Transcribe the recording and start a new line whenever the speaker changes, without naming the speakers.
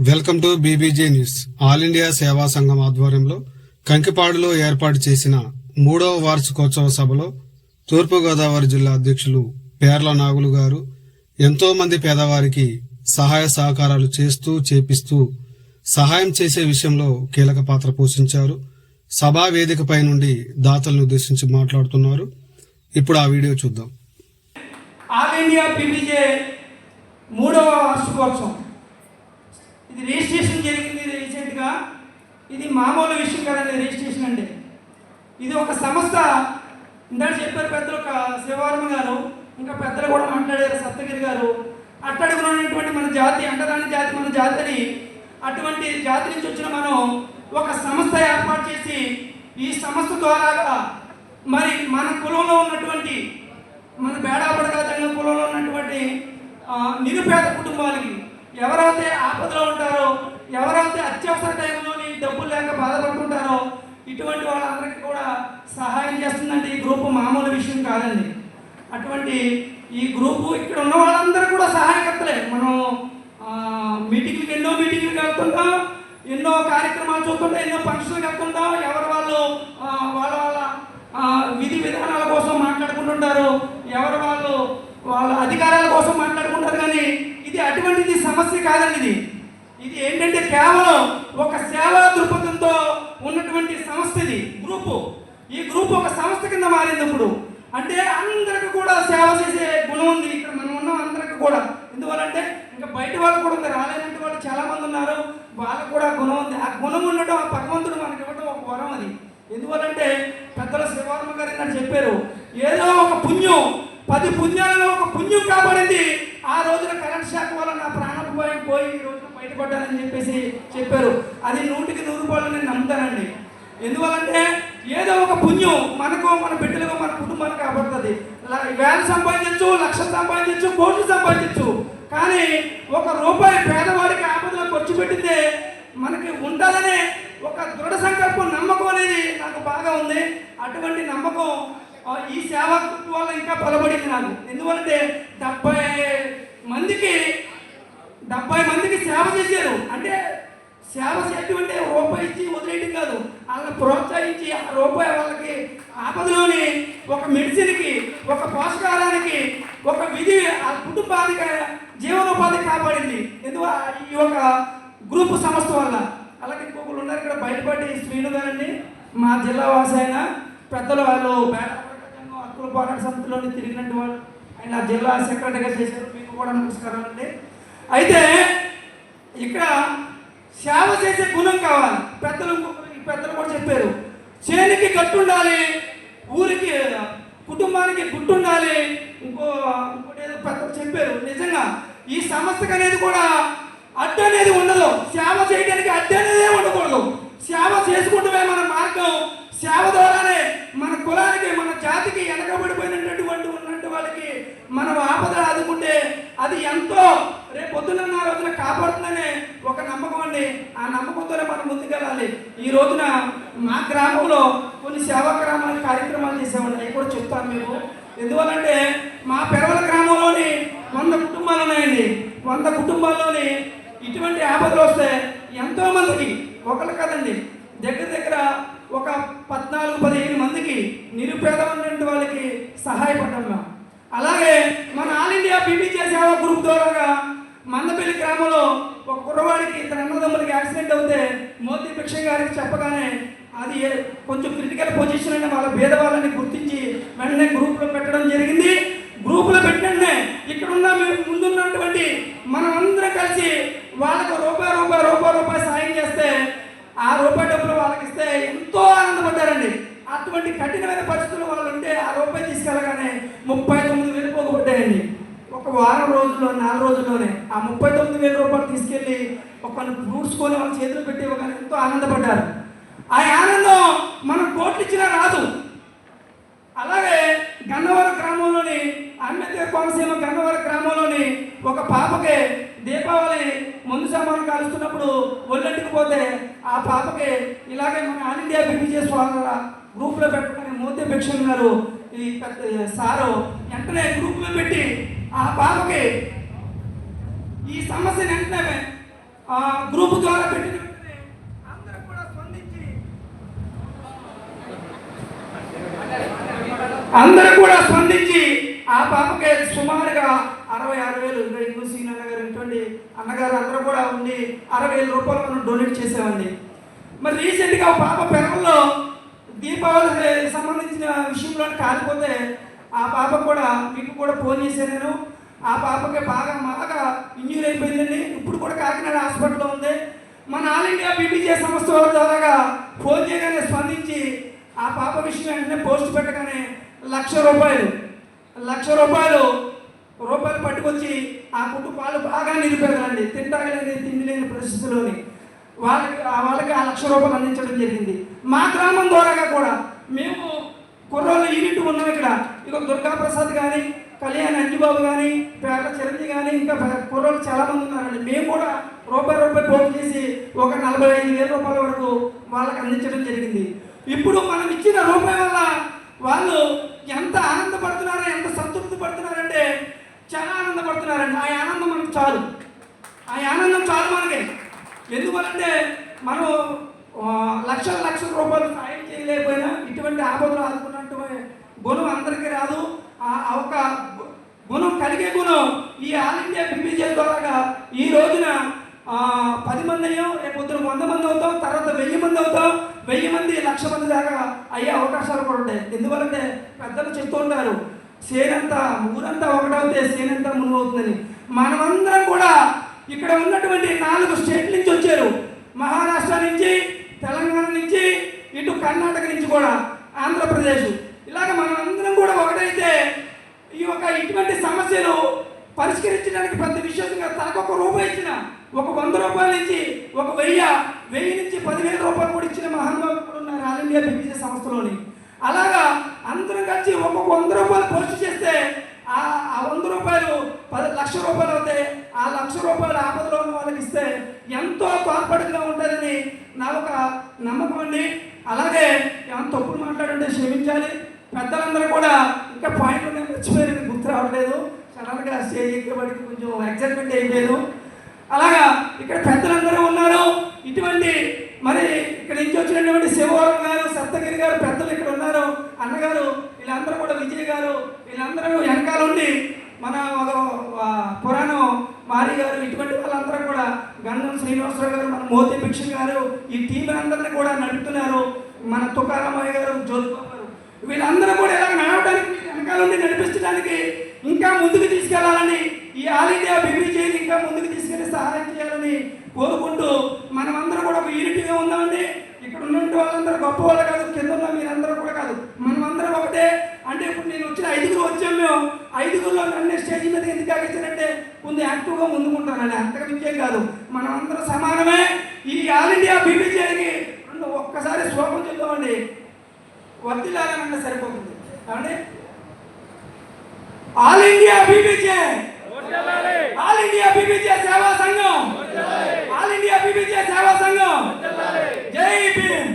Welcome to BBJ news all India Seva Sangham ఆధ్వర్యంలో కంకిపాడులో ఏర్పాటు చేసిన మూడవ వార్షికోత్సవ సభలో తూర్పుగోదావరి జిల్లా అధ్యక్షులు పేర్ల నాగులు గారు ఎంతో మంది పేదవారికి సహాయ సహకారాలు చేస్తూ చేపిస్తూ సహాయం చేసే విషయంలో కీలక పాత్ర పోషించారు. సభా వేదికపై నుండి దాతలను ఉద్దేశించి మాట్లాడుతున్నారు. ఇప్పుడు ఆ వీడియో చూద్దాం.
ఆల్ ఇండియా మూడవ వార్షికోత్సవం. ఇది రిజిస్ట్రేషన్ జరిగింది రీసెంట్గా. ఇది మామూలు విషయం కదండి రిజిస్ట్రేషన్ అంటే. ఇది ఒక సంస్థ ఇందాక చెప్పారు పెద్దలు ఒక శివవర్మ గారు ఇంకా పెద్దలు కూడా మాట్లాడారు సప్తగిరి గారు. అట్టడుగులో ఉన్నటువంటి మన జాతి అంటరాని జాతి మన జాతిని అటువంటి జాతి నుంచి వచ్చిన మనం ఒక సంస్థ ఏర్పాటు చేసి ఈ సంస్థ ద్వారా మరి మన కులంలో ఉన్నటువంటి మన బేడాపడగా తగిన కులంలో ఉన్నటువంటి నిరుపేద కుటుంబాలకి ఎవరైతే ఆపదలో ఉంటారో ఎవరైతే అత్యవసర టైంలోని డబ్బులు లేక బాధపడుతుంటారో ఇటువంటి వాళ్ళందరికీ కూడా సహాయం చేస్తుందంటే ఈ గ్రూపు మామూలు విషయం కాదండి. అటువంటి ఈ గ్రూపు ఇక్కడ ఉన్న వాళ్ళందరూ కూడా సహాయకర్తలే. మనం మీటింగ్లకు ఎన్నో మీటింగ్లకు వెళ్తుంటాం ఎన్నో కార్యక్రమాలు చూస్తుంటాం ఎన్నో ఫంక్షన్లకు వెళ్తుంటాం ఎవరు వాళ్ళు ఆ, వాళ్ళ వాళ్ళ ఆ, విధి విధానాల కోసం మాట్లాడుకుంటుంటారు ఎవరు వాళ్ళు వాళ్ళ అధికారాల కోసం మాట్లాడుకుంటారు కానీ ఇది అటువంటిది సమస్య కాదండి ఇది. ఇది ఏంటంటే కేవలం ఒక సేవా దృక్పథంతో ఉన్నటువంటి సంస్థ ఇది గ్రూపు. ఈ గ్రూప్ ఒక సంస్థ కింద మారింది ఇప్పుడు అంటే అందరికి కూడా సేవ చేసే గుణం ఉంది. ఇక్కడ మనం ఉన్నాం అందరికి కూడా. ఎందువల్లంటే ఇంకా బయట వాళ్ళు కూడా ఉంది రాలేనంటే వాళ్ళు చాలా మంది ఉన్నారు. వాళ్ళకు కూడా గుణం ఉంది. ఆ గుణం ఉండటం ఆ భగవంతుడు మనకి ఇవ్వడం ఒక వరం అది. ఎందువల్లంటే పెద్దల శివార్మ గారు చెప్పారు. ఏదో ఒక పుణ్యం పది పుణ్యాలలో ఒక పుణ్యం కాబడింది ఆ రోజున కరెంట్ షాక్ వల్ల నా ప్రాణం పోయి పోయి ఈ రోజున బయటపడ్డానని చెప్పేసి చెప్పారు. అది నూటికి నూరు రూపాయలు నేను నమ్ముతానండి. ఎందువల్లంటే ఏదో ఒక పుణ్యం మనకు మన బిడ్డలకు మన కుటుంబానికి కాబడుతుంది. వేలు సంపాదించు లక్షలు సంపాదించు కోట్లు సంపాదించు కానీ ఒక రూపాయి పేదవాడికి ఆపదలో ఖర్చు పెట్టితే మనకి ఉంటుందనే ఒక దృఢ సంకల్పం నమ్మకం అనేది నాకు బాగా ఉంది. అటువంటి నమ్మకం ఈ సేవ వల్ల ఇంకా బలపడింది నాకు. ఎందువలంటే డెబ్బై మందికి డెబ్బై మందికి సేవ చేశారు. అంటే సేవ చేయటం అంటే రూపాయి ఇచ్చి వదిలేయడం కాదు. వాళ్ళని ప్రోత్సహించి ఆ రూపాయి వాళ్ళకి ఆపదలోని ఒక మెడిసిన్కి ఒక పోషకాహారానికి ఒక విధి ఆ కుటుంబానికి జీవనోపాధి కాపాడింది. ఎందుకు ఈ ఒక గ్రూప్ సంస్థ వల్ల? అలాగే ఇంకొకరు ఉన్నారు ఇక్కడ బయటపడి శ్రీను గారండి. మా జిల్లా వాసైన పెద్దల పెద్దలు వాళ్ళు బేడపడకంగా హక్కుల పోరాట సంస్థలోని తిరిగినట్టు వాళ్ళు. ఆయన జిల్లా సెక్రటరీగా చేశారు. మీకు కూడా నమస్కారం అండి. అయితే ఇక్కడ సేవ చేసే గుణం కావాలి. పెద్దలు పెద్దలు కూడా చెప్పారు. చేనికి కట్టుండాలి ఊరికి కుటుంబానికి గుట్టుండాలి. ఇంకో ఇంకోటి ఏదో పెద్దలు చెప్పారు. నిజంగా ఈ సమస్యకు అనేది కూడా అడ్డు అనేది ఉండదు. సేవ చేయడానికి అడ్డు అనేది ఉండకూడదు. సేవ చేసుకుంటమే మన మార్గం. సేవ ద్వారానే మన కులానికి మన జాతికి వెనకబడిపోయినటువంటి వాళ్ళకి మనం ఆపద ఆదుకుంటే అది ఎంతో రేపు పొద్దున్న నా రోజున కాపాడుతుందనే ఒక నమ్మకం అండి. ఆ నమ్మకంతోనే మనం ముందుకెళ్ళాలి. ఈ రోజున మా గ్రామంలో కొన్ని సేవా గ్రామాల కార్యక్రమాలు చేసామండి అవి కూడా చెప్తాను మేము ఎందువల్లంటే మా పెరవల గ్రామంలోని వంద కుటుంబాలు ఉన్నాయండి. వంద కుటుంబాల్లోని ఇటువంటి ఆపదలు వస్తే ఎంతో మందికి ఒకరు కదండి దగ్గర దగ్గర ఒక పద్నాలుగు పదిహేను మందికి నిరుపేద ఉన్నటువంటి వాళ్ళకి సహాయపడ్డాం మేము. అలాగే మన ఆల్ ఇండియా బీబీజే సేవా గ్రూప్ ద్వారాగా మందపల్లి గ్రామంలో ఒక కుర్రవాడికి ఇద్దరు అన్నదమ్ములకి యాక్సిడెంట్ అవుతే మోదీ భిక్ష గారికి చెప్పగానే అది కొంచెం క్రిటికల్ పొజిషన్ అని వాళ్ళ భేదవాళ్ళని గుర్తించి వెంటనే గ్రూప్లో పెట్టడం జరిగింది. గ్రూపులో పెట్టిననే ఇక్కడ ఉన్న మేము ముందున్నటువంటి మనం అందరం కలిసి వాళ్ళకు రూపాయి రూపాయి రూపాయి రూపాయి సాయం చేస్తే ఆ రూపాయి డబ్బులు వాళ్ళకి ఇస్తే ఎంతో ఆనందపడ్డారండి. అటువంటి కఠినమైన పరిస్థితి వాళ్ళు ఉంటే ఆ రూపాయి తీసుకెళ్ళగానే ముప్పై తొమ్మిది వేలు పోగొట్టాయండి ఒక వారం రోజుల్లో నాలుగు రోజుల్లోనే ఆ ముప్పై తొమ్మిది వేల రూపాయలు తీసుకెళ్ళి ఒక ఫ్రూట్స్ కొని వాళ్ళ చేతులు పెట్టి ఒక ఎంతో ఆనందపడ్డారు. ఆ ఆనందం మనం కోట్లు ఇచ్చినా రాదు. అలాగే గన్నవరం గ్రామంలోని అంబేద్కర్ కోనసీమ గన్నవరం గ్రామంలోని ఒక పాపకి దీపావళి ముందు సామాను కాలుస్తున్నప్పుడు ఒళ్ళంటికి పోతే ఆ పాపకి ఇలాగే మన ఆల్ ఇండియా బీబీజేస్ వాళ్ళ గ్రూప్లో పెట్టుకుని మోతే భిక్షణ్ గారు ఈ పెద్ద సారు వెంటనే గ్రూప్లో పెట్టి ఆ పాపకి ఈ సమస్యను వెంటనే ఆ, గ్రూప్ ద్వారా పెట్టిన అందరూ కూడా స్పందించి అందరూ కూడా స్పందించి ఆ పాపకి సుమారుగా అరవై ఆరు వేలు ఇంకో సీన్ అన్నగారు ఇటువంటి అన్నగారు అందరూ కూడా ఉండి అరవై వేల రూపాయలు మనం డొనేట్ చేసామండి. మరి రీసెంట్గా పాప పెరంలో దీపావళి సంబంధించిన విషయంలో కాలిపోతే ఆ పాప కూడా మీకు కూడా ఫోన్ చేశాను నేను. ఆ పాపకి బాగా బాగా ఇంజ్యూర్ అయిపోయిందండి. ఇప్పుడు కూడా కాకినాడ హాస్పిటల్లో ఉంది. మన ఆల్ ఇండియా బీబీజే సంస్థ వారి ద్వారాగా ఫోన్ చేయగానే స్పందించి ఆ పాప విషయం వెంటనే పోస్ట్ పెట్టగానే లక్ష రూపాయలు లక్ష రూపాయలు రూపాయలు పట్టుకొచ్చి ఆ కుటుంబాలు బాగా నిలిపేదండి తింటాగలేని తిండి లేని పరిస్థితుల్లోని వాళ్ళకి వాళ్ళకి ఆ లక్ష రూపాయలు అందించడం జరిగింది. మా గ్రామం ద్వారాగా కూడా మేము కుర్రోళ్ళు యూనిట్ ఉన్నాం ఇక్కడ. ఇక దుర్గాప్రసాద్ కానీ కళ్యాణ్ అంజుబాబు కానీ పేర్ల చిరంజీవి కానీ ఇంకా కుర్రోళ్ళు చాలామంది ఉన్నారండి. మేము కూడా రూపాయి రూపాయి పోగు చేసి ఒక నలభై ఐదు వేల రూపాయల వరకు వాళ్ళకి అందించడం జరిగింది. ఇప్పుడు మనం ఇచ్చిన రూపాయి వల్ల వాళ్ళు ఎంత ఆనందపడుతున్నారో ఎంత సంతృప్తి పడుతున్నారంటే చాలా ఆనందపడుతున్నారండి. ఆ ఆనందం మనకు చాలు. ఆ ఆనందం చాలు మనకి. ఎందువలంటే మనం లక్షల లక్షల రూపాయలు సాయం చేయలేకపోయినా ఇటువంటి ఆపదలు ఆదుకున్నాం గుణం అందరికీ రాదు. ఆ ఒక గుణం కలిగే గుణం ఈ ఆల్ ఇండియా బీబీజే ద్వారా ఈ రోజున పది మంది అయ్యాం రేపు పొద్దున వంద మంది అవుతాం తర్వాత వెయ్యి మంది అవుతాం. వెయ్యి మంది లక్ష మంది దాకా అయ్యే అవకాశాలు కూడా ఉంటాయి. ఎందువలంటే పెద్దలు చెప్తూ ఉంటారు సేనంతా ఊరంతా ఒకటవుతే సేనంతా మునుగవుతుందని మనమందరం కూడా ఇక్కడ ఉన్నటువంటి నాలుగు స్టేట్ల నుంచి వచ్చారు. మహారాష్ట్ర నుంచి తెలంగాణ నుంచి ఇటు కర్ణాటక నుంచి కూడా ఆంధ్రప్రదేశ్. ఇలాగ మనమందరం కూడా ఒకటైతే ఈ యొక్క ఇటువంటి సమస్యలు పరిష్కరించడానికి పెద్ద విశేషంగా తనకు ఒక రూపాయి ఇచ్చిన ఒక వంద రూపాయల నుంచి ఒక వెయ్యి వెయ్యి నుంచి పదివేల రూపాయలు కూడా ఇచ్చిన మహానుభావులు కూడా ఉన్నారు ఆల్ ఇండియా బీబీసీ సంస్థలోని. అలాగా అందరం కలిసి ఒక్కొక్క వంద రూపాయలు ఖర్చు చేస్తే ఆ వంద రూపాయలు పది లక్ష రూపాయలు అవుతాయి. ఆ లక్ష రూపాయలు ఆపదలో ఉన్న వాళ్ళకి ఇస్తే ఎంతో తోడ్పడుగా ఉంటుందని నా ఒక నమ్మకం అండి. అలాగే ఏమైనా తప్పులు మాట్లాడంటే క్షమించాలి. పెద్దలందరూ కూడా ఇంకా పాయింట్లు నేను మర్చిపోయాను గుర్తు రావట్లేదు. సడన్గా స్టేజ్ కొంచెం ఎగ్జైట్మెంట్ అయిపోయాను అలాగా ఇక్కడ పెద్దలందరూ ఉన్నారు. ఇటువంటి మరి ఇక్కడ నుంచి వచ్చినటువంటి శివవరం గారు సప్తగిరి గారు పెద్దలు ఇక్కడ ఉన్నారు. అన్నగారు వీళ్ళందరూ కూడా విజయ్ గారు వీళ్ళందరూ వెనకాల ఉండి మన పురాణం మారి గారు ఇటువంటి వాళ్ళందరూ కూడా గంధం శ్రీనివాసరావు గారు మన మోతి భిక్ష గారు ఈ టీం అందరినీ కూడా నడుపుతున్నారు. మన తుకారామయ్య గారు జ్యోతిబాబు వీళ్ళందరూ కూడా ఇలా నడవడానికి వెనకాల ఉండి నడిపించడానికి ఇంకా ముందుకు తీసుకెళ్ళాలని ఈ ఆల్ ఇండియా బీబీజేని ఇంకా ముందుకు తీసుకెళ్ళి సహాయం చేయాలని కోరుకుంటూ మనమందరం కూడా ఒక యూనిటీగా ఉందామండి. ఇక్కడ ఉన్నటువంటి వాళ్ళందరూ గొప్ప వాళ్ళు కాదు కింద ఉన్న మీరందరూ కూడా కాదు. మనమందరం ఒకటే. అంటే ఇప్పుడు నేను వచ్చిన ఐదుగురు వచ్చాం మేము. ఐదుగురులో నన్ను స్టేజ్ మీద ఎందుకు ఆగించారంటే ముందు యాక్టివ్గా ముందుకుంటానండి అంతగా విజయం కాదు. మనమందరం సమానమే. ఈ ఆల్ ఇండియా బీబీజేకి రెండు ఒక్కసారి శ్లోకం చెప్తామండి వర్దిల్లాలన్నా సరిపోతుంది. కాబట్టి all India BBJ! All India BBJ Seva Sangham! All India BBJ Seva సంఘం! జై భీమ్!